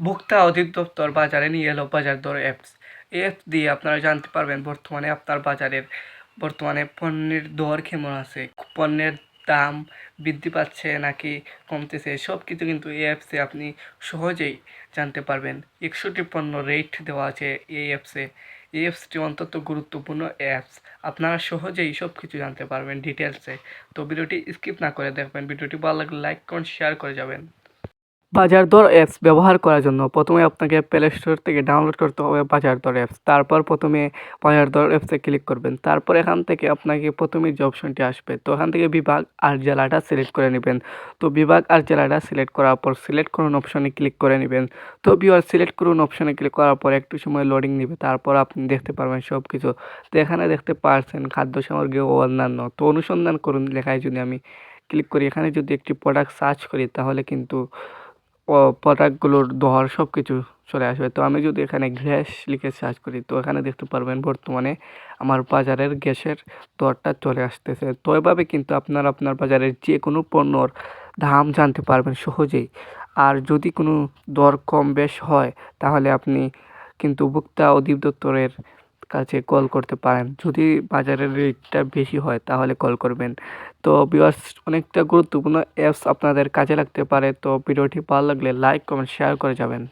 ভোক্তা অধিদপ্তর বাজারে নিয়ে এলো বাজার দর অ্যাপস এই অ্যাপস দিয়ে আপনারা জানতে পারবেন বর্তমানে আপনার বাজারের, বর্তমানে পণ্যের দর কেমন আছে, পণ্যের দাম বৃদ্ধি পাচ্ছে নাকি কমতেছে সব কিছু কিন্তু এই অ্যাপসে আপনি সহজেই জানতে পারবেন। একশোটি পণ্য রেট দেওয়া আছে এই অ্যাপসে এই অ্যাপসটি অত্যন্ত গুরুত্বপূর্ণ অ্যাপস আপনারা সহজেই সব কিছু জানতে পারবেন ডিটেলসে তো ভিডিওটি স্কিপ না করে দেখবেন। ভিডিওটি ভালো লাগলে লাইক কমেন্ট শেয়ার করে যাবেন। বাজার দর অ্যাপস ব্যবহার করার জন্য প্রথমে আপনাকে প্লে স্টোর থেকে ডাউনলোড করতে হবে বাজার দর অ্যাপস তারপর প্রথমে বাজার দর অ্যাপসে ক্লিক করবেন। তারপর এখান থেকে আপনাকে প্রথমে যে অপশনটি আসবে, তো এখান থেকে বিভাগ আর জেলাটা সিলেক্ট করে নেবেন। তো বিভাগ আর জেলাটা সিলেক্ট করার পর সিলেক্ট করুন অপশনে ক্লিক করে নেবেন। তো বিওর সিলেক্ট করুন অপশনে ক্লিক করার পর একটু সময় লোডিং নেবে, তারপর আপনি দেখতে পারবেন সব কিছু তো এখানে দেখতে পারছেন খাদ্য সামগ্রী ও অন্যান্য। তো অনুসন্ধান করুন লেখায় যদি আমি ক্লিক করি, এখানে যদি একটি প্রোডাক্ট সার্চ করি, তাহলে কিন্তু প্রোডাক্টগুলোর দর সব কিছু চলে আসবে। তো আমি যদি এখানে গ্যাস লিখে সার্চ করি, তো এখানে দেখতে পারবেন বর্তমানে আমার বাজারের গ্যাসের দরটা চলে আসতেছে। তো এভাবে কিন্তু আপনার আপনার বাজারের যে কোনো পণ্যর দাম জানতে পারবেন সহজেই। আর যদি কোনো দর কম বেশ হয়, তাহলে আপনি কিন্তু ভোক্তা অধিদপ্তরের কাছে কল করতে পারেন। যদি বাজারের রেটটা বেশি হয়, তাহলে কল করবেন। তো ভিউয়ার্স অনেকটা গুরুত্বপূর্ণ অ্যাপস আপনাদের কাজে লাগতে পারে। তো ভিডিওটি ভালো লাগলে লাইক কমেন্ট শেয়ার করে যাবেন।